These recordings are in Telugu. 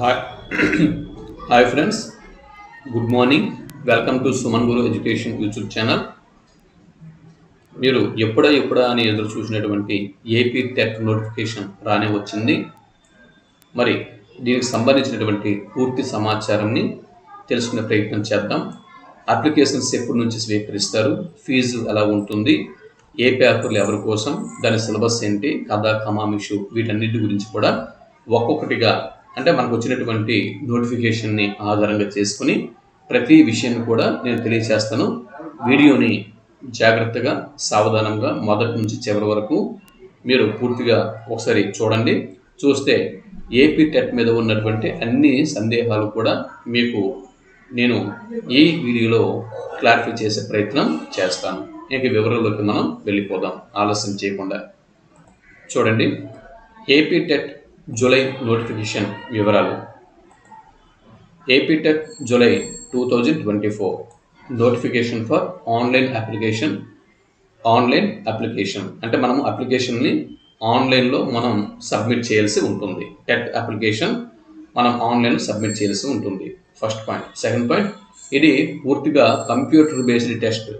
Hi hi friends good morning welcome to Suman Guru education YouTube channel మీరు ఎప్పుడా ఎప్పుడా అని ఎదురు చూసినటువంటి ఏపీ టెక్ నోటిఫికేషన్ రానే వచ్చింది. మరి దీనికి సంబంధించినటువంటి పూర్తి సమాచారాన్ని తెలుసుకునే ప్రయత్నం చేద్దాం. అప్లికేషన్స్ ఎప్పటి నుంచి స్వీకరిస్తారు? ఫీజు ఎలా ఉంటుంది? ఏ పేపర్లు ఎవరి కోసం? దాని సిలబస్ ఏంటి? కథ కమామిషు వీటన్నిటి గురించి కూడా ఒక్కొక్కటిగా అంటే మనకు వచ్చినటువంటి నోటిఫికేషన్ని ఆధారంగా చేసుకుని ప్రతి విషయాన్ని కూడా నేను తెలియజేస్తాను. వీడియోని జాగ్రత్తగా సావధానంగా మొదటి నుంచి చివరి వరకు మీరు పూర్తిగా ఒకసారి చూడండి. చూస్తే ఏపీ టెట్ మీద ఉన్నటువంటి అన్ని సందేహాలు కూడా మీకు నేను ఈ వీడియోలో క్లారిఫై చేసే ప్రయత్నం చేస్తాను. ఇక వివరాల్లోకి మనం వెళ్ళిపోదాం. ఆలస్యం చేయకుండా. చూడండి. ఏపీ టెట్ జూలై నోటిఫికేషన్ వివరాలు. AP TET July two thousand twenty four notification for online application online application. అంటే మనం అప్లికేషన్ని ఆన్లైన్లో మనం సబ్మిట్ చేయాల్సి ఉంటుంది. టెట్ అప్లికేషన్ మనం ఆన్లైన్లో సబ్మిట్ చేయాల్సి ఉంటుంది. First point. సెకండ్ పాయింట్ ఇది పూర్తిగా కంప్యూటర్ బేస్డ్ టెస్ట్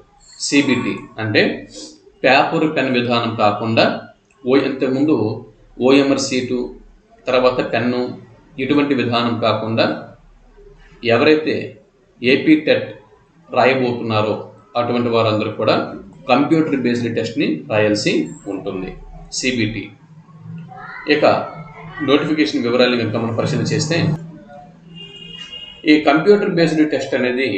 సిబిటి. అంటే పేపర్ పెన్ విధానం కాకుండా ఓ ఇంతకుముందు ఓఎంఆర్ సీటు తర్వాత పెన్ను ఇటువంటి విధానం కాకుండా ఎవరైతే ఏపీ టెట్ రాయబోతున్నారో అటువంటి వారందరూ కూడా కంప్యూటర్ బేస్డ్ టెస్ట్ని రాయాల్సి ఉంటుంది సిబిటి ఇక నోటిఫికేషన్ వివరాలు కనుక మనం పరిశీలన చేస్తే ఈ కంప్యూటర్ బేస్డ్ టెస్ట్ అనేది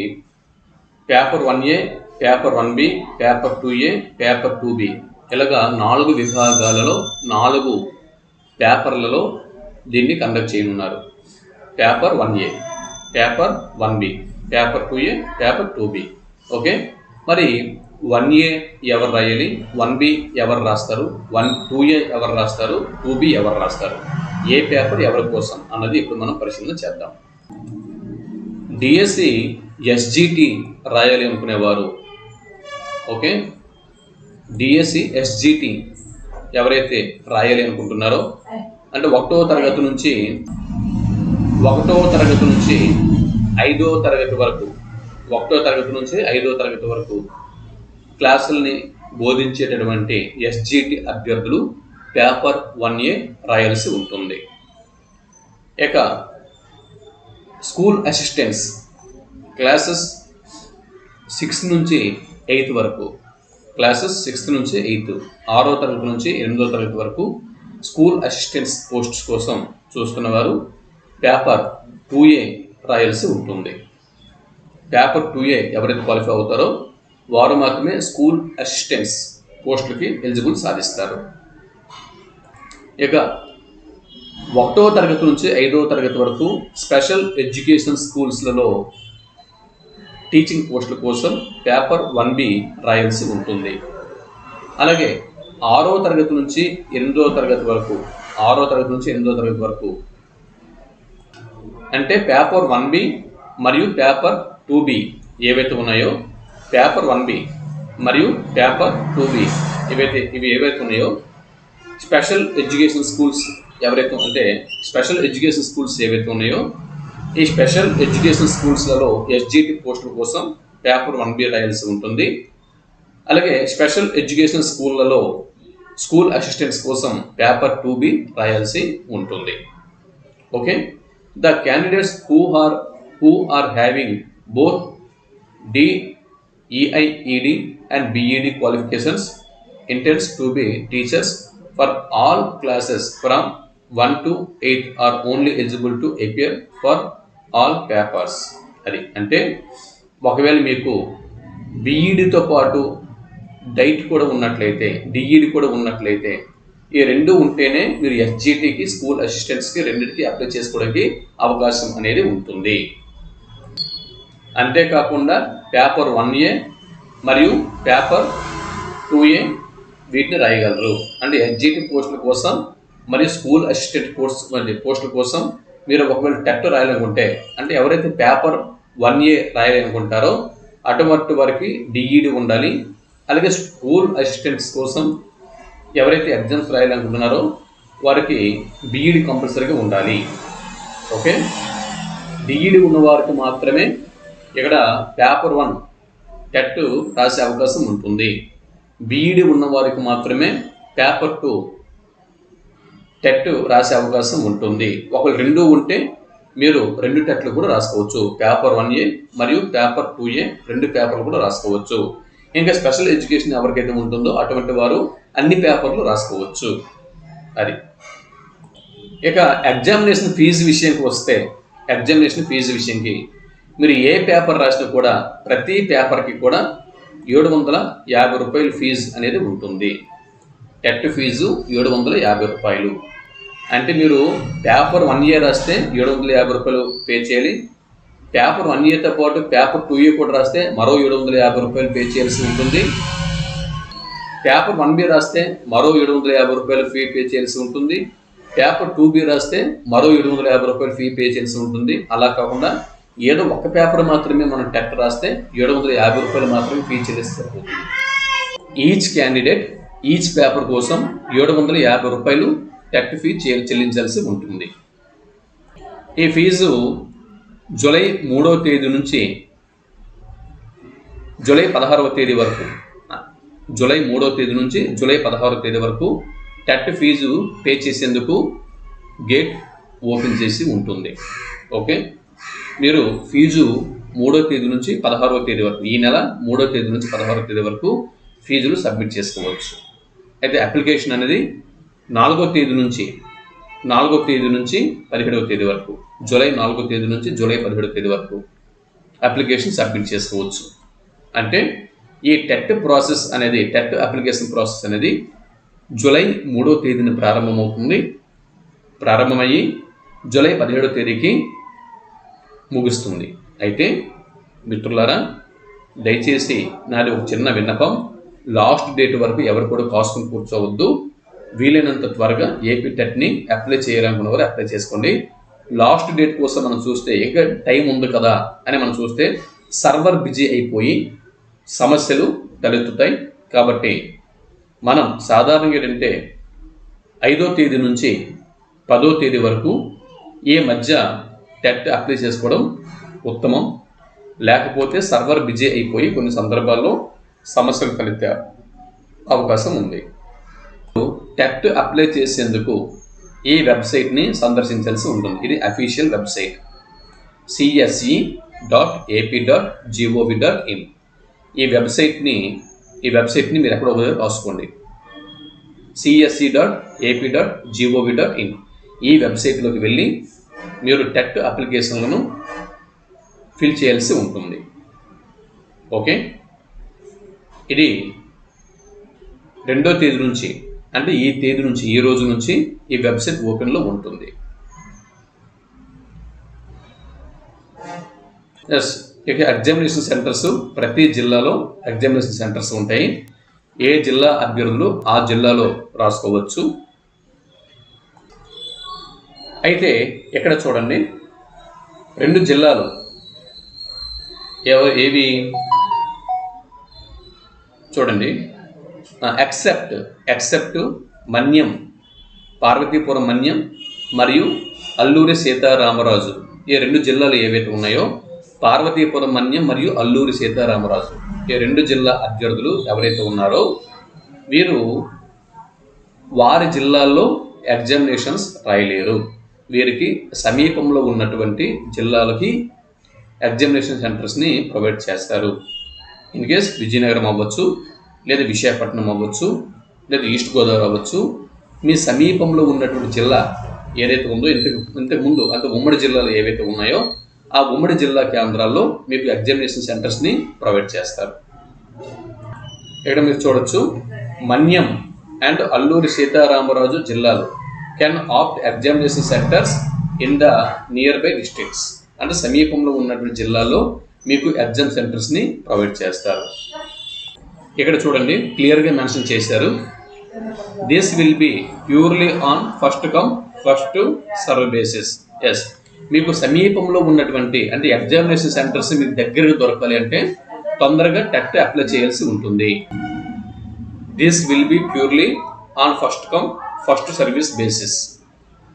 paper one A paper one B paper two A paper two B. ఇలాగా నాలుగు విభాగాలలో నాలుగు పేపర్లలో దీన్ని కండక్ట్ చేయనున్నారు. Paper one A paper one B paper two A paper two B okay మరి వన్ ఏ ఎవరు రాయాలి? వన్ బి ఎవరు రాస్తారు? వన్ టూ ఏ ఎవరు రాస్తారు? టూ బి ఎవరు రాస్తారు? ఏ పేపర్ ఎవరి కోసం అన్నది ఇప్పుడు మనం పరిశీలన చేద్దాం. డిఎస్సి ఎస్జిటి రాయాలి అనుకునేవారు. ఓకే డిఎస్సి ఎస్జిటి ఎవరైతే రాయాలి అనుకుంటున్నారో అంటే ఒకటో తరగతి నుంచి ఒకటో తరగతి నుంచి ఐదో తరగతి వరకు ఒకటో తరగతి నుంచి ఐదో తరగతి వరకు క్లాసుల్ని బోధించేటటువంటి ఎస్జిటి అభ్యర్థులు పేపర్ వన్ ఏ రాయాల్సి ఉంటుంది. ఇక స్కూల్ అసిస్టెంట్స్ క్లాసెస్ సిక్స్త్ నుంచి ఎయిత్ వరకు క్లాసెస్ సిక్స్త్ నుంచి ఎయిత్ ఆరో తరగతి నుంచి ఎనిమిదో తరగతి వరకు స్కూల్ అసిస్టెంట్స్ పోస్ట్స్ కోసం చూస్తున్నవారు పేపర్ టూ ఏ రాయాల్సి ఉంటుంది. పేపర్ టూ ఏ ఎవరైతే క్వాలిఫై అవుతారో వారు మాత్రమే స్కూల్ అసిస్టెంట్స్ పోస్టులకి ఎలిజిబుల్ సాధిస్తారు. ఇక ఒకటో తరగతి నుంచి ఐదవ తరగతి వరకు స్పెషల్ ఎడ్యుకేషన్ స్కూల్స్లలో టీచింగ్ పోస్టుల కోసం పేపర్ వన్ బి రాయాల్సి ఉంటుంది. అలాగే ఆరో తరగతి నుంచి ఎనిమిదో తరగతి వరకు. ఆరో తరగతి నుంచి ఎనిమిదో తరగతి వరకు. అంటే పేపర్ వన్ బి మరియు పేపర్ టూ బి ఏవైతే ఉన్నాయో పేపర్ వన్ బి మరియు పేపర్ టూ బి ఏవైతే ఇవి ఏవైతే ఉన్నాయో స్పెషల్ ఎడ్యుకేషన్ స్కూల్స్ ఎవరైతే అంటే స్పెషల్ ఎడ్యుకేషన్ స్కూల్స్ ఏవైతే ఉన్నాయో ఈ స్పెషల్ ఎడ్యుకేషన్ స్కూల్స్లలో ఎస్జిటి పోస్టుల కోసం పేపర్ వన్ బి రాయాల్సి ఉంటుంది. అలాగే స్పెషల్ ఎడ్యుకేషన్ స్కూళ్ళలో స్కూల్ అసిస్టెంట్స్ కోసం పేపర్ టూ బి రాయాల్సి ఉంటుంది. Okay? The candidates who are who are having both డిఈఐఈడి and BEd qualifications. Intends to be teachers for all classes from one to eight are only eligible to appear for all papers అది అంటే ఒకవేళ మీకు బీఈడితో పాటు డైట్ కూడా ఉన్నట్లయితే డిఈడి కూడా ఉన్నట్లయితే ఈ రెండు ఉంటేనే మీరు ఎస్జిటికి స్కూల్ అసిస్టెంట్స్కి రెండింటికి అప్లై చేసుకోవడానికి అవకాశం అనేది ఉంటుంది. అంతేకాకుండా పేపర్ వన్ ఏ మరియు పేపర్ టూ ఏ వీటిని రాయగలరు. అంటే ఎస్జిటి పోస్టుల కోసం మరియు స్కూల్ అసిస్టెంట్ కోర్స్ పోస్టుల కోసం మీరు ఒకవేళ టెట్ రాయాలనుకుంటే అంటే ఎవరైతే పేపర్ వన్ ఏ రాయాలనుకుంటారో అటువంటి వారికి డిఈడి ఉండాలి అలాగే స్కూల్ అసిస్టెంట్స్ కోసం ఎవరైతే ఎగ్జామ్స్ రాయాలనుకుంటున్నారో వారికి బీఈడి కంపల్సరీగా ఉండాలి. ఓకే? డిఈడి ఉన్నవారికి మాత్రమే ఇక్కడ పేపర్ వన్ టెట్ రాసే అవకాశం ఉంటుంది. బీఈడి ఉన్నవారికి మాత్రమే పేపర్ టూ టెట్ రాసే అవకాశం ఉంటుంది. ఒకరు రెండు ఉంటే మీరు రెండు టెట్లు కూడా రాసుకోవచ్చు. పేపర్ వన్ ఏ మరియు పేపర్ టూ ఏ రెండు పేపర్లు కూడా రాసుకోవచ్చు. ఇంకా స్పెషల్ ఎడ్యుకేషన్ ఎవరికైతే ఉంటుందో అటువంటి వారు అన్ని పేపర్లు రాసుకోవచ్చు. అది. ఇక ఎగ్జామినేషన్ ఫీజు విషయంకి వస్తే ఎగ్జామినేషన్ ఫీజు విషయంకి మీరు ఏ పేపర్ రాసినా కూడా ప్రతి పేపర్కి కూడా ఏడు వందల యాభై రూపాయలు ఫీజు అనేది ఉంటుంది. టెట్ ఫీజు ఏడు వందల యాభై రూపాయలు. అంటే మీరు పేపర్ వన్ ఇయర్ రాస్తే ఏడు వందల యాభై రూపాయలు పే చేయాలి పేపర్ వన్ ఇయర్తో పాటు పేపర్ టూ ఇయర్ కూడా రాస్తే మరో ఏడు వందల యాభై రూపాయలు పే చేయాల్సి ఉంటుంది. పేపర్ వన్ బి రాస్తే మరో ఏడు వందల యాభై రూపాయలు ఫీ పే చేయాల్సి ఉంటుంది. పేపర్ టూ బి రాస్తే మరో ఏడు వందల యాభై రూపాయలు ఫీ పే చేయాల్సి ఉంటుంది. అలా కాకుండా ఏదో ఒక పేపర్ మాత్రమే మనం టెట్ రాస్తే ఏడు వందల యాభై రూపాయలు మాత్రమే ఫీ చెల్లిస్తే ఈచ్ క్యాండిడేట్ ఈచ్ పేపర్ కోసం ఏడు వందల యాభై రూపాయలు టెట్ ఫీ చె- చెల్లించాల్సి ఉంటుంది. ఈ ఫీజు జూలై మూడవ తేదీ నుంచి జూలై పదహారవ తేదీ వరకు జూలై మూడవ తేదీ నుంచి జూలై పదహారవ తేదీ వరకు టెట్ ఫీజు పే చేసేందుకు గేట్ ఓపెన్ చేసి ఉంటుంది. ఓకే? మీరు ఫీజు మూడో తేదీ నుంచి పదహారవ తేదీ వరకు ఈ నెల మూడో తేదీ నుంచి పదహారవ తేదీ వరకు ఫీజులు సబ్మిట్ చేసుకోవచ్చు. అయితే అప్లికేషన్ అనేది నాలుగో తేదీ నుంచి నాలుగో తేదీ నుంచి పదిహేడవ తేదీ వరకు. జూలై నాలుగో తేదీ నుంచి జూలై పదిహేడవ తేదీ వరకు అప్లికేషన్ సబ్మిట్ చేసుకోవచ్చు. అంటే ఈ టెట్ ప్రాసెస్ అనేది టెట్ అప్లికేషన్ ప్రాసెస్ అనేది జూలై మూడో తేదీన ప్రారంభమవుతుంది. ప్రారంభమయ్యి జూలై పదిహేడో తేదీకి ముగుస్తుంది. అయితే మిత్రులారా దయచేసి నాది ఒక చిన్న విన్నపం. లాస్ట్ డేట్ వరకు ఎవరు కూడా కాసుకుని కూర్చోవద్దు. వీలైనంత త్వరగా ఏపీ టెట్ని అప్లై చేయాలనుకున్న వారు అప్లై చేసుకోండి. లాస్ట్ డేట్ కోసం మనం చూస్తే ఇంకా టైం ఉంది కదా అని మనం చూస్తే సర్వర్ బిజీ అయిపోయి సమస్యలు తలెత్తుతాయి. కాబట్టి మనం సాధారణంగా ఏంటంటే ఐదో తేదీ నుంచి పదో తేదీ వరకు ఈ మధ్య టెట్ అప్లై చేసుకోవడం ఉత్తమం. లేకపోతే సర్వర్ బిజీ అయిపోయి కొన్ని సందర్భాల్లో సమస్యలు తలెత్తే అవకాశం ఉంది. టెట్ అప్లై చేసేందుకు ఈ వెబ్సైట్ని సందర్శించాల్సి ఉంటుంది. ఇది official website CSE dot AP dot GOV dot in ఈ వెబ్సైట్ని ఈ వెబ్సైట్ని మీరు ఎక్కడ రాసుకోండి. CSE dot AP dot GOV dot in ఈ వెబ్సైట్లోకి వెళ్ళి మీరు టెట్ అప్లికేషన్లను ఫిల్ చేయాల్సి ఉంటుంది. ఓకే? ఇది రెండో తేదీ నుంచి అంటే ఈ తేదీ నుంచి ఈ రోజు నుంచి ఈ వెబ్సైట్ ఓపెన్లో ఉంటుంది. ఎస్ ఇక ఎగ్జామినేషన్ సెంటర్స్ ప్రతి జిల్లాలో ఎగ్జామినేషన్ సెంటర్స్ ఉంటాయి. ఏ జిల్లా అభ్యర్థులు ఆ జిల్లాలో రాసుకోవచ్చు. అయితే ఇక్కడ చూడండి రెండు జిల్లాలు. ఏవి? చూడండి. ఎక్సెప్ట్ ఎక్సెప్ట్ మన్యం పార్వతీపురం మన్యం మరియు అల్లూరి సీతారామరాజు. ఈ రెండు జిల్లాలు ఏవైతే ఉన్నాయో పార్వతీపురం మన్యం మరియు అల్లూరి సీతారామరాజు. ఈ రెండు జిల్లా అభ్యర్థులు ఎవరైతే ఉన్నారో వీరు వారి జిల్లాల్లో ఎగ్జామినేషన్స్ రాయలేరు. వీరికి సమీపంలో ఉన్నటువంటి జిల్లాలకి ఎగ్జామినేషన్ సెంటర్స్ని ప్రొవైడ్ చేస్తారు. ఇన్ కేస్ విజయనగరం అవ్వచ్చు లేదా విశాఖపట్నం అవ్వచ్చు లేదా ఈస్ట్ గోదావరి అవ్వచ్చు. మీ సమీపంలో ఉన్నటువంటి జిల్లా ఏదైతే ఉందో ఇంతకు ముందు అంటే ఉమ్మడి జిల్లాలు ఏవైతే ఉన్నాయో ఆ ఉమ్మడి జిల్లా కేంద్రాల్లో మీకు ఎగ్జామినేషన్ సెంటర్స్ని ప్రొవైడ్ చేస్తారు. ఇక్కడ మీరు చూడొచ్చు మన్యం అండ్ అల్లూరి సీతారామరాజు జిల్లాలు can opt examination centres in the nearby districts. అంటే సమీపంలో ఉన్నటువంటి జిల్లాల్లో మీకు ఎగ్జామ్ సెంటర్స్ని ప్రొవైడ్ చేస్తారు. ఇక్కడ చూడండి క్లియర్గా మెన్షన్ చేశారు. This will be purely on first come first serve basis yes మీకు సమీపంలో ఉన్నటువంటి అంటే ఎగ్జామినేషన్ సెంటర్స్ మీకు దగ్గరగా దొరకాలి అంటే తొందరగా టెట్ అప్లై చేయాల్సి ఉంటుంది. This will be purely on first come first serve basis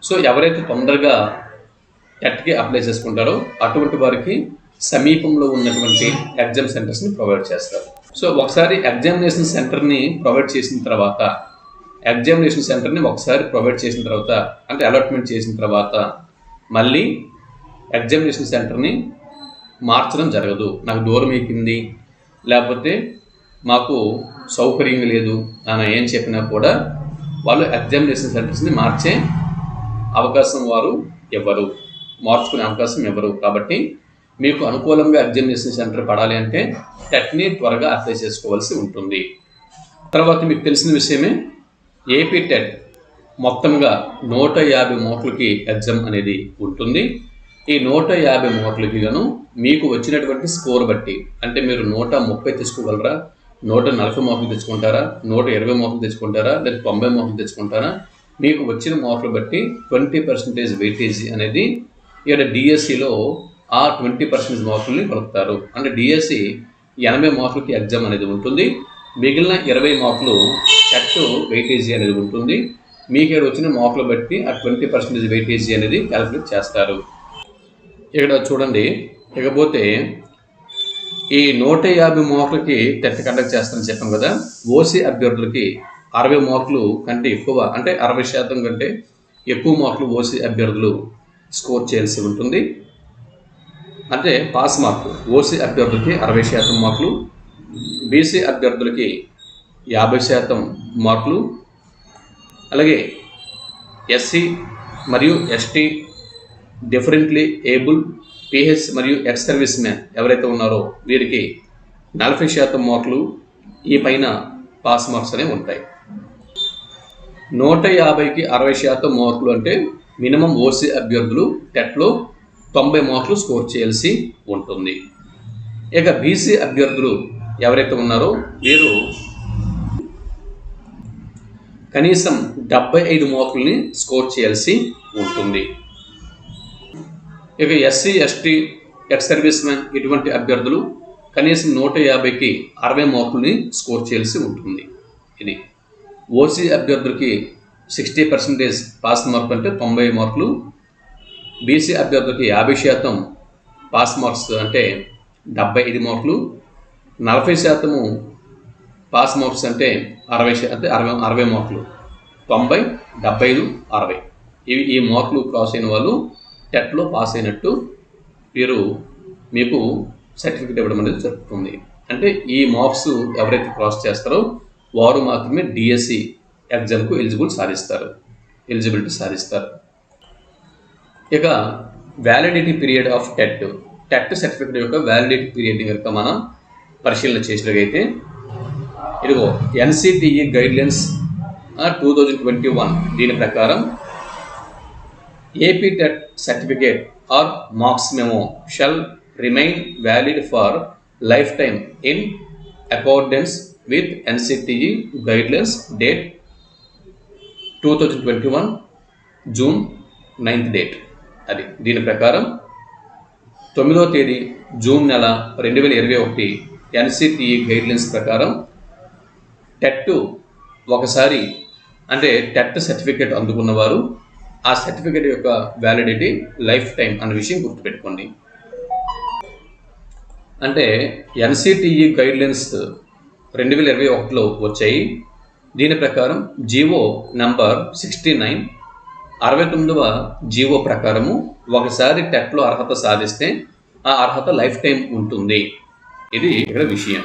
so ఎవరైతే తొందరగా టెట్కి అప్లై చేసుకుంటారో అటువంటి వారికి సమీపంలో ఉన్నటువంటి ఎగ్జామ్ సెంటర్స్ని ప్రొవైడ్ చేస్తారు. సో ఒకసారి ఎగ్జామినేషన్ సెంటర్ని ప్రొవైడ్ చేసిన తర్వాత ఎగ్జామినేషన్ సెంటర్ని ఒకసారి ప్రొవైడ్ చేసిన తర్వాత అంటే అలాట్మెంట్ చేసిన తర్వాత మళ్ళీ ఎగ్జామినేషన్ సెంటర్ని మార్చడం జరగదు. నాకు దూరం ఎక్కింది లేకపోతే మాకు సౌకర్యం లేదు అని ఏం చెప్పినా కూడా వాళ్ళు ఎగ్జామినేషన్ సెంటర్స్ని మార్చే అవకాశం వారు ఇవ్వరు. మార్చుకునే అవకాశం ఇవ్వరు. కాబట్టి మీకు అనుకూలంగా ఎగ్జామినేషన్ సెంటర్ పడాలి అంటే టెట్ని త్వరగా అప్లై చేసుకోవాల్సి ఉంటుంది. తర్వాత మీకు తెలిసిన విషయమే ఏపీ టెట్ మొత్తంగా నూట యాభై మార్కులకి ఎగ్జామ్ అనేది ఉంటుంది. ఈ నూట యాభై మార్కులకి గాను మీకు వచ్చినటువంటి స్కోర్ బట్టి అంటే మీరు నూట ముప్పై తెచ్చుకోగలరా? నూట నలభై మార్కులు తెచ్చుకుంటారా? నూట ఇరవై మార్కులు తెచ్చుకుంటారా? లేదా తొంభై మార్కులు తెచ్చుకుంటారా? మీకు వచ్చిన మార్కులు బట్టి ట్వంటీ పర్సెంటేజ్ వెయిటేజీ అనేది ఇక్కడ డిఎస్సిలో ఆ ట్వంటీ పర్సెంటేజ్ మార్కుల్ని కలుపుతారు అంటే డిఎస్సి ఎనభై మార్కులకి ఎగ్జామ్ అనేది ఉంటుంది. మిగిలిన ఇరవై మార్కులు సెట్ వెయిటేజీ అనేది ఉంటుంది. మీకు ఇక్కడ వచ్చిన మార్కులు బట్టి ఆ ట్వంటీ పర్సెంటేజ్ వెయిటేజీ అనేది క్యాలిక్యులేట్ చేస్తారు. ఇక్కడ చూడండి. ఇకపోతే ఈ నూట యాభై మార్కులకి టెట్ కండక్ట్ చేస్తారని చెప్పాం కదా. ఓసీ అభ్యర్థులకి అరవై మార్కులు కంటే ఎక్కువ అంటే అరవై శాతం కంటే ఎక్కువ మార్కులు ఓసీ అభ్యర్థులు స్కోర్ చేయాల్సి ఉంటుంది. అంటే పాస్ మార్కు. ఓసీ అభ్యర్థులకి అరవై శాతం మార్కులు బీసీ అభ్యర్థులకి యాభై శాతం మార్కులు అలాగే ఎస్సీ మరియు ఎస్టీ డిఫరెంట్లీ ఏబుల్ పిహెచ్ మరియు ఎక్స్ సర్వీస్ మ్యాన్ ఎవరైతే ఉన్నారో వీరికి నలభై శాతం మార్కులు ఈ పైన పాస్ మార్క్స్ అనేవి ఉంటాయి. నూట యాభైకి అరవై శాతం మార్కులు అంటే మినిమం ఓసీ అభ్యర్థులు టెట్లో తొంభై మార్కులు స్కోర్ చేయాల్సి ఉంటుంది. ఇక బీసీ అభ్యర్థులు ఎవరైతే ఉన్నారో వీరు కనీసం డెబ్బై ఐదు మార్కుల్ని స్కోర్ చేయాల్సి ఉంటుంది. ఇక SC ST ex service man ఇటువంటి అభ్యర్థులు కనీసం నూట యాభైకి అరవై మార్కుల్ని స్కోర్ చేయాల్సి ఉంటుంది. ఇది ఓసీ అభ్యర్థులకి సిక్స్టీ పర్సెంటేజ్ పాస్ మార్క్ అంటే తొంభై మార్కులు బీసీ అభ్యర్థులకి యాభై శాతం పాస్ మార్క్స్ అంటే డెబ్బై ఐదు మార్కులు నలభై శాతము పాస్ మార్క్స్ అంటే అరవై అంటే అరవై అరవై మార్కులు తొంభై డెబ్బై ఐదు అరవై. ఇవి ఈ మార్కులు క్రాస్ అయిన వాళ్ళు టెట్లో పాస్ అయినట్టు మీరు మీకు సర్టిఫికేట్ ఇవ్వడం అనేది జరుగుతుంది. అంటే ఈ మార్క్స్ ఎవరైతే క్రాస్ చేస్తారో వారు మాత్రమే డిఎస్సి ఎగ్జామ్కు ఎలిజిబుల్ సాధిస్తారు. ఎలిజిబిలిటీ సాధిస్తారు. ఇక validity period of TET TET certificate యొక్క వ్యాలిడిటీ పీరియడ్ కనుక మనం పరిశీలన చేసినట్లయితే ఇదిగో NCTE guidelines two thousand twenty one దీని ప్రకారం AP TET certificate or marks memo shall remain valid for lifetime in accordance with NCTE guidelines date two thousand twenty one June ninth date అది దీని ప్రకారం తొమ్మిదో తేదీ జూన్ నెల రెండు వేల ఇరవై ఒకటి ఎన్సిటిఈ గైడ్లైన్స్ ప్రకారం టెట్ ఒకసారి అంటే టెట్ సర్టిఫికేట్ అందుకున్నవారు ఆ సర్టిఫికేట్ యొక్క వ్యాలిడిటీ లైఫ్ టైం అనే విషయం గుర్తుపెట్టుకోండి. అంటే ఎన్సిటిఈ గైడ్లైన్స్ రెండు వేల ఇరవై ఒకటిలో వచ్చాయి. దీని ప్రకారం జీవో నంబర్ సిక్స్టీ నైన్ అరవై తొమ్మిదవ జీవో ప్రకారము ఒకసారి టెట్లో అర్హత సాధిస్తే ఆ అర్హత లైఫ్ టైం ఉంటుంది. ఇది ఇక్కడ విషయం.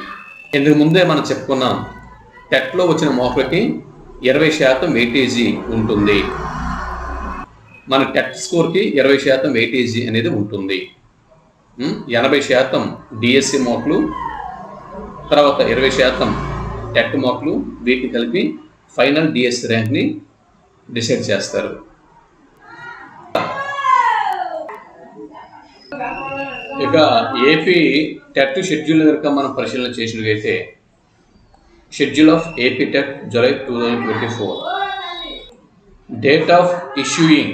ఇందుకు ముందే మనం చెప్పుకున్నాం టెట్లో వచ్చిన మార్కులకి ఇరవై శాతం వెయిటేజీ ఉంటుంది. మన టెట్ స్కోర్కి ఇరవై శాతం వెయిటేజీ అనేది ఉంటుంది. ఎనభై శాతం డిఎస్సి మార్కులు తర్వాత ఇరవై శాతం టెట్ మార్కులు వీటిని కలిపి ఫైనల్ డిఎస్సి ర్యాంక్ని డిసైడ్ చేస్తారు. ఇక ఏపీ టెట్ షెడ్యూల్ కనుక మనం పరిశీలన చేసినట్లయితే schedule of AP TET July two thousand twenty four. Date of issuing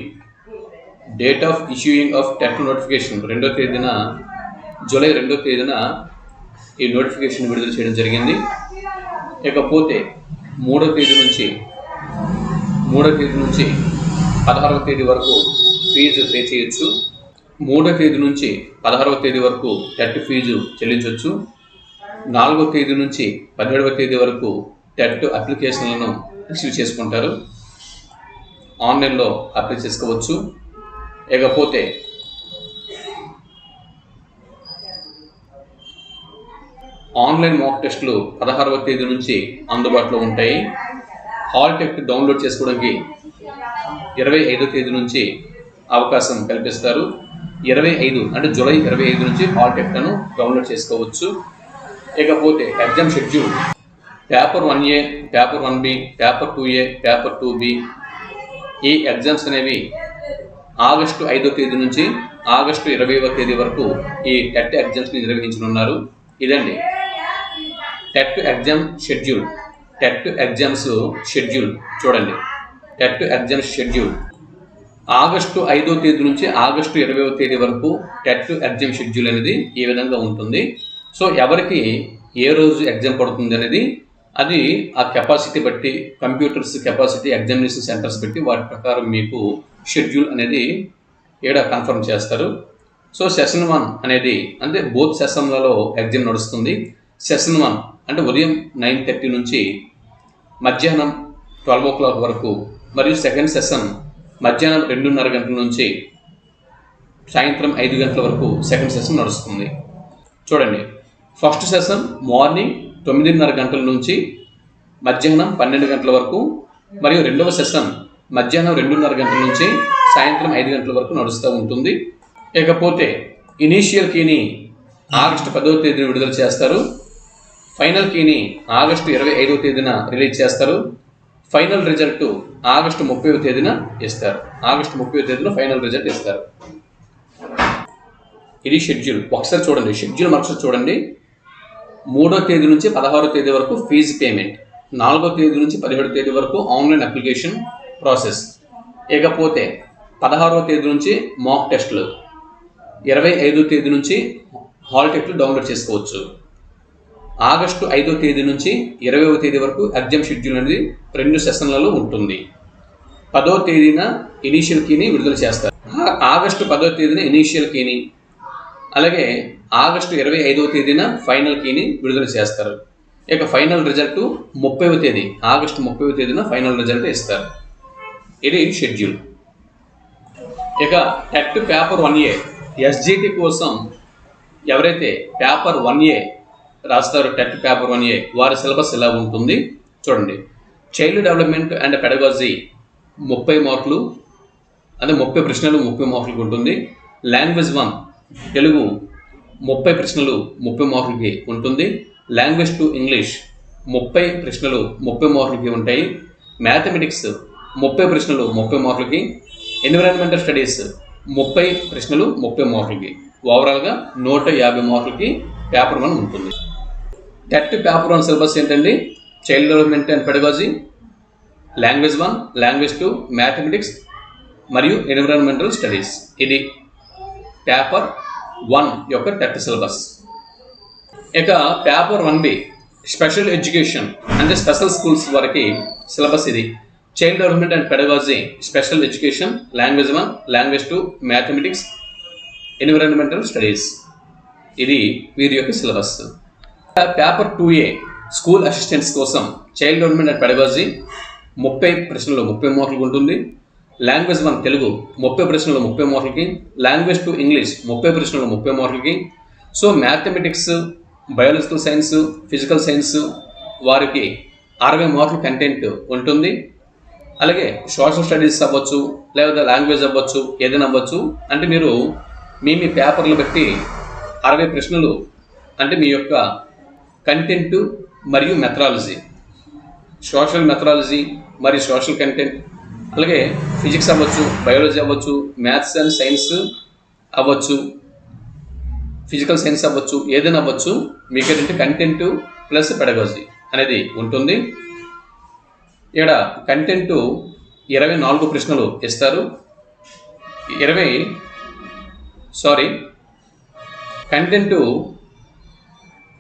date of issuing of TET notification రెండో తేదీన జూలై రెండో తేదీన ఈ నోటిఫికేషన్ విడుదల చేయడం జరిగింది. ఇకపోతే మూడో తేదీ నుంచి మూడో తేదీ నుంచి పదహారవ తేదీ వరకు ఫీజు పే చేయొచ్చు. మూడో తేదీ నుంచి పదహారవ తేదీ వరకు టెట్ ఫీజు చెల్లించవచ్చు నాలుగో తేదీ నుంచి పదిహేడవ తేదీ వరకు టెట్ అప్లికేషన్లను రిసీవ్ చేసుకుంటారు. ఆన్లైన్లో అప్లై చేసుకోవచ్చు. ఇకపోతే ఆన్లైన్ మాక్ టెస్టులు పదహారవ తేదీ నుంచి అందుబాటులో ఉంటాయి. హాల్ టెక్ట్ డౌన్లోడ్ చేసుకోవడానికి ఇరవై ఐదో తేదీ నుంచి అవకాశం కల్పిస్తారు. ఇరవై ఐదు అంటే జూలై ఇరవై ఐదు నుంచి హాల్ టెక్ట్ను డౌన్లోడ్ చేసుకోవచ్చు. ఇకపోతే exam schedule. Paper one A paper one B paper two A paper two B. ఈ ఎగ్జామ్స్ అనేవి ఆగస్టు ఐదో తేదీ నుంచి ఆగస్టు ఇరవైవ తేదీ వరకు ఈ టెట్ ఎగ్జామ్స్ని నిర్వహించనున్నారు. ఇదండి. TET exam schedule. TET exams schedule. చూడండి. TET exams schedule. ఆగస్టు ఐదో తేదీ నుంచి ఆగస్టు ఇరవైవ తేదీ వరకు టెట్ ఎగ్జామ్ షెడ్యూల్ అనేది ఈ విధంగా ఉంటుంది. సో ఎవరికి ఏ రోజు ఎగ్జామ్ పడుతుంది అనేది అది ఆ కెపాసిటీ బట్టి కంప్యూటర్స్ కెపాసిటీ ఎగ్జామినేషన్ సెంటర్స్ బట్టి వాటి ప్రకారం మీకు షెడ్యూల్ అనేది ఏడ కన్ఫర్మ్ చేస్తారు. సో సెషన్ వన్ అనేది అంటే బోత్ సెషన్లలో ఎగ్జామ్ నడుస్తుంది. సెషన్ వన్ అంటే ఉదయం నైన్ థర్టీ నుంచి మధ్యాహ్నం ట్వెల్వ్ ఓ క్లాక్ వరకు మరియు సెకండ్ సెషన్ మధ్యాహ్నం రెండున్నర గంటల నుంచి సాయంత్రం ఐదు గంటల వరకు సెకండ్ సెషన్ నడుస్తుంది. చూడండి. ఫస్ట్ సెషన్ మార్నింగ్ తొమ్మిదిన్నర గంటల నుంచి మధ్యాహ్నం పన్నెండు గంటల వరకు మరియు రెండవ సెషన్ మధ్యాహ్నం రెండున్నర గంటల నుంచి సాయంత్రం ఐదు గంటల వరకు నడుస్తూ ఉంటుంది. ఇకపోతే ఇనీషియల్ కీని ఆగస్టు పదవ తేదీన విడుదల చేస్తారు. ఫైనల్ కీని ఆగస్టు ఇరవై ఐదవ తేదీన రిలీజ్ చేస్తారు. ఫైనల్ రిజల్ట్ ఆగస్టు ముప్పైవ తేదీన ఇస్తారు. ఆగస్టు ముప్పై తేదీన ఫైనల్ రిజల్ట్ ఇస్తారు. ఇది షెడ్యూల్ ఒకసారి చూడండి. షెడ్యూల్ మరొకసారి చూడండి. మూడో తేదీ నుంచి పదహారో తేదీ వరకు ఫీజు పేమెంట్ నాలుగో తేదీ నుంచి పదిహేడో తేదీ వరకు ఆన్లైన్ అప్లికేషన్ ప్రాసెస్ ఇకపోతే పదహారో తేదీ నుంచి మాక్ టెస్టులు ఇరవై ఐదో తేదీ నుంచి హాల్ టికెట్లు డౌన్లోడ్ చేసుకోవచ్చు. ఆగస్టు ఐదో తేదీ నుంచి ఇరవైవ తేదీ వరకు ఎగ్జామ్ షెడ్యూల్ అనేది రెండు సెషన్లలో ఉంటుంది. పదో తేదీన ఇనీషియల్ కీని విడుదల చేస్తారు. ఆగస్టు పదో తేదీన ఇనీషియల్ కీని అలాగే ఆగస్టు ఇరవై ఐదవ తేదీన ఫైనల్ కీని విడుదల చేస్తారు. ఇక ఫైనల్ రిజల్ట్ ముప్పైవ తేదీ ఆగస్టు ముప్పైవ తేదీన ఫైనల్ రిజల్ట్ ఇస్తారు. ఇది షెడ్యూల్. ఇక TET paper one A SGT కోసం ఎవరైతే పేపర్ వన్ ఏ రాస్తారు టెట్ పేపర్ వన్ ఏ. వారి సిలబస్ ఎలా ఉంటుంది? చూడండి. చైల్డ్ డెవలప్మెంట్ అండ్ పెడగాజీ ముప్పై మార్కులు అంటే ముప్పై ప్రశ్నలు ముప్పై మార్కులకు ఉంటుంది. లాంగ్వేజ్ వన్ తెలుగు ముప్పై ప్రశ్నలు ముప్పై మార్కులకి ఉంటుంది. లాంగ్వేజ్ టు ఇంగ్లీష్ ముప్పై ప్రశ్నలు ముప్పై మార్కులకి ఉంటాయి. మ్యాథమెటిక్స్ ముప్పై ప్రశ్నలు ముప్పై మార్కులకి ఎన్విరాన్మెంటల్ స్టడీస్ ముప్పై ప్రశ్నలు ముప్పై మార్కులకి. ఓవరాల్గా నూట యాభై మార్కులకి పేపర్ వన్ ఉంటుంది. టెట్ పేపర్ వన్ సిలబస్ ఏంటండి? Child development and pedagogy language one language two mathematics మరియు ఎన్విరాన్మెంటల్ స్టడీస్ ఇది పేపర్ వన్ యొక్క టెట్ సిలబస్ ఇక paper one B special education అంటే స్పెషల్ స్కూల్స్ వరకు సిలబస్ ఇది. Child development and pedagogy special education language one language two mathematics environmental studies ఇది వీరి యొక్క syllabus paper two A school assistants కోసం చైల్డ్ డెవలప్మెంట్ అండ్ పెడగాజీ ముప్పై ప్రశ్నలు ముప్పై మార్కులకు ఉంటుంది. లాంగ్వేజ్ వన్ తెలుగు ముప్పై ప్రశ్నలు ముప్పై మార్కులకి లాంగ్వేజ్ టు ఇంగ్లీష్ ముప్పై ప్రశ్నలు ముప్పై మార్కులకి. So mathematics biological science physical science వారికి అరవై మార్కుల కంటెంట్ ఉంటుంది. అలాగే సోషల్ స్టడీస్ అవ్వచ్చు లేదా లాంగ్వేజ్ అవ్వచ్చు ఏదైనా అవ్వచ్చు. అంటే మీరు మీ మీ పేపర్లు బట్టి అరవై ప్రశ్నలు అంటే మీ యొక్క కంటెంట్ మరియు మెథడాలజీ సోషల్ మెథడాలజీ మరియు సోషల్ కంటెంట్ అలాగే ఫిజిక్స్ అవ్వచ్చు బయాలజీ అవ్వచ్చు మ్యాథ్స్ అండ్ సైన్స్ అవ్వచ్చు. ఫిజికల్ సైన్స్ అవ్వచ్చు ఏదైనా అవ్వచ్చు మీకు ఏంటంటే కంటెంట్ ప్లస్ పెడగాజీ అనేది ఉంటుంది. ఇక్కడ కంటెంట్ ఇరవై నాలుగు ప్రశ్నలు ఇస్తారు. ఇరవై సారీ కంటెంట్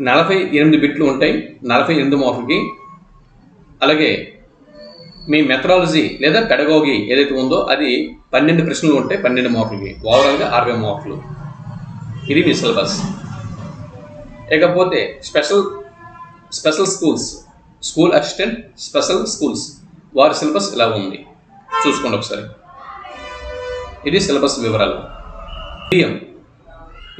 నలభై ఎనిమిది బిట్లు ఉంటాయి. నలభై ఎనిమిది మార్కులకి అలాగే మీ మెథడాలజీ లేదా పెడగోగి ఏదైతే ఉందో అది పన్నెండు ప్రశ్నలు ఉంటాయి పన్నెండు మార్కులకి ఓవరాల్గా అరవై మార్కులు ఇది మీ సిలబస్. ఇకపోతే special special schools. School assistant special schools. వారి సిలబస్ ఇలా ఉంది. చూసుకోండి ఒకసారి. ఇది సిలబస్ వివరాలు. పిఎం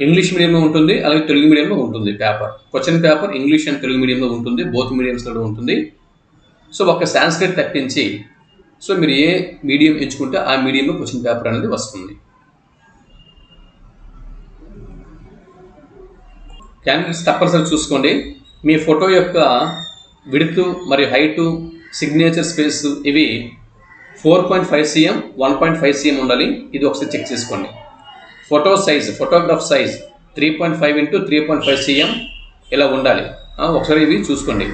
ఇంగ్లీష్ మీడియంలో ఉంటుంది అలాగే తెలుగు మీడియంలో ఉంటుంది paper question paper English and Telugu మీడియంలో ఉంటుంది బోత్ మీడియంస్లో ఉంటుంది. సో ఒక సాంస్క్రిట్ తప్పించి సో మీరు ఏ మీడియం ఎంచుకుంటే ఆ మీడియంలో క్వశ్చన్ పేపర్ అనేది వస్తుంది. క్యాండిడేట్స్ తప్పనిసరి చూసుకోండి. మీ ఫోటో యొక్క విడుతు మరియు హైటు సిగ్నేచర్ స్పేస్ ఇవి four point five CM one point five CM ఉండాలి. ఇది ఒకసారి చెక్ చేసుకోండి. Photo size photograph size three point five into three point five CM ఇలా ఉండాలి. ఒకసారి ఇవి చూసుకోండి.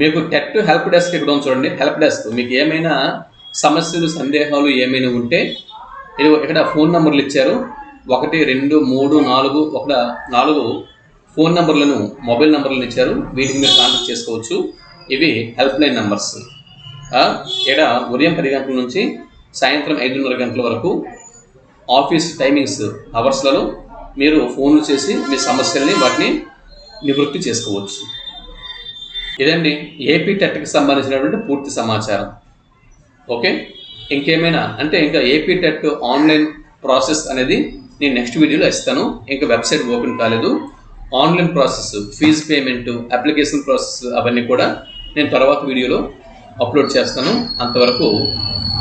మీకు టెట్ హెల్ప్ డెస్క్ ఇక్కడ ఉంది చూడండి. హెల్ప్ డెస్క్ మీకు ఏమైనా సమస్యలు సందేహాలు ఏమైనా ఉంటే ఇది ఇక్కడ ఫోన్ నెంబర్లు ఇచ్చారు. ఒకటి రెండు మూడు నాలుగు ఒక నాలుగు ఫోన్ నెంబర్లను మొబైల్ నెంబర్లను ఇచ్చారు. వీటికి మీరు కాంటాక్ట్ చేసుకోవచ్చు. ఇవి హెల్ప్ లైన్ నెంబర్స్. ఇక్కడ ఉదయం పది గంటల నుంచి సాయంత్రం ఐదున్నర గంటల వరకు ఆఫీస్ టైమింగ్స్ అవర్స్లలో మీరు ఫోన్లు చేసి మీ సమస్యల్ని వాటిని నివృత్తి చేసుకోవచ్చు. ఇదండి ఏపీ టెట్కి సంబంధించినటువంటి పూర్తి సమాచారం. ఓకే? ఇంకేమైనా? అంటే ఇంకా ఏపీ టెట్ ఆన్లైన్ ప్రాసెస్ అనేది నేను నెక్స్ట్ వీడియోలో ఇస్తాను. ఇంకా వెబ్సైట్ ఓపెన్ కాలేదు. Online process fee payment application process అవన్నీ కూడా నేను తర్వాత వీడియోలో అప్లోడ్ చేస్తాను. అంతవరకు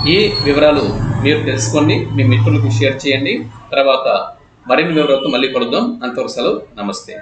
ఈ వివరాలు మీరు తెలుసుకోండి మీ మిత్రులకు షేర్ చేయండి. తర్వాత మరిన్ని వివరాలతో మళ్ళీ కలుద్దాం. అంతవరకు సెలవు. నమస్తే.